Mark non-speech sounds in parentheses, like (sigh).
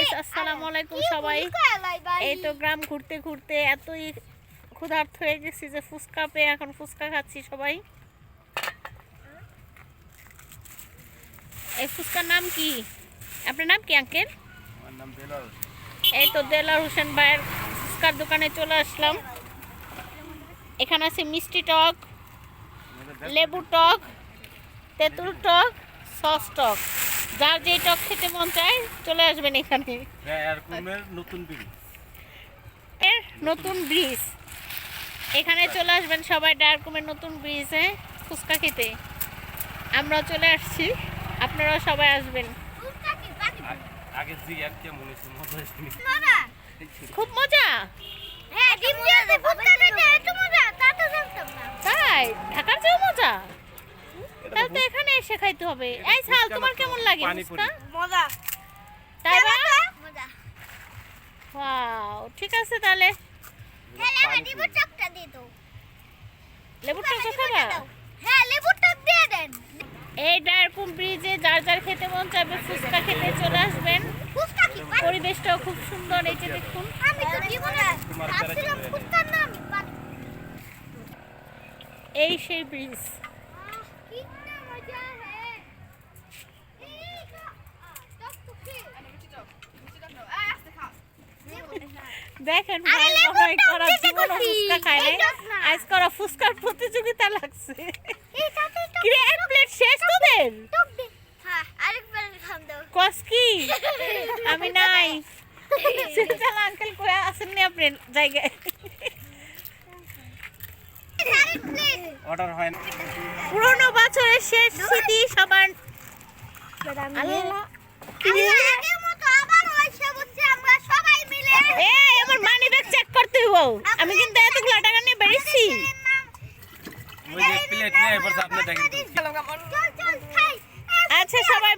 Guys আসসালামু আলাইকুম সবাই। এই তো গ্রাম ঘুরতে ঘুরতে এতই ক্ষুধার্ত হয়ে গেছি যে ফুচকা পেয়ে এখন ফুচকা খাচ্ছি সবাই। এই ফুচকার নাম কি? আপনার নাম কি আঙ্কেল? আমার নাম বেলাল এই তো দেলার হোসেন ভাইয়ের ফুচকার দোকানে চলে আসলাম। এখানে আছে মিষ্টি টক লেবু টক তেঁতুল টক সস টক। যার যেই টক খেতে মন চায় চলে আসবেন এখানে। নতুন বিড়ি। এর নতুন ব্রিজ। এখানে চলে আসবেন সবাই ডায়ারকুমের নতুন ব্রিজে ফুচকা খেতে। আমরা চলে আসছি আপনারাও সবাই আসবেন। যে খুব মজা? তাই ঢাকার চেয়েও মজা তাহলে তো এখানে এসে খাইতে হবে। এই ছাল তোমার কেমন লাগে। ফুচকা? তাই বা ওয়াও ঠিক আছে তাহলে। লেবুর টক খাবা হ্যাঁ লেবুর টক দিয়ে দেন। এই ডায়ারকুম ব্রিজে যার যার খেতে মন চাইবে ফুচকা খেতে চলে আসবেন। পরিবেশটাও খুব সুন্দর এই যে দেখুন। এই সেই ব্রিজ। দেখেন ভাই মনে করা দিতে জীবনে ফুচকা খায় নাই। এই টক না। আজ করা ফুচকার প্রতিযোগিতা লাগছে। কিরে এক প্লেট শেষ তোদের? টক দে। হ্যাঁ আরেকবার খাম দাও। কস কি? (laughs) আমি নাই। আঙ্কেল আপনি জায়গায়? আরেক অর্ডার হয় না। পুরোনো বছরের শেষ স্মৃতি সবার আল্লাহ। করতে আমি কিন্তু এতগুলো টাকা নিয়ে বেরিয়েছি ওই যে প্লেট নিয়ে এবার আপনি দেখেন তো। চল চল খাই আচ্ছা সবাই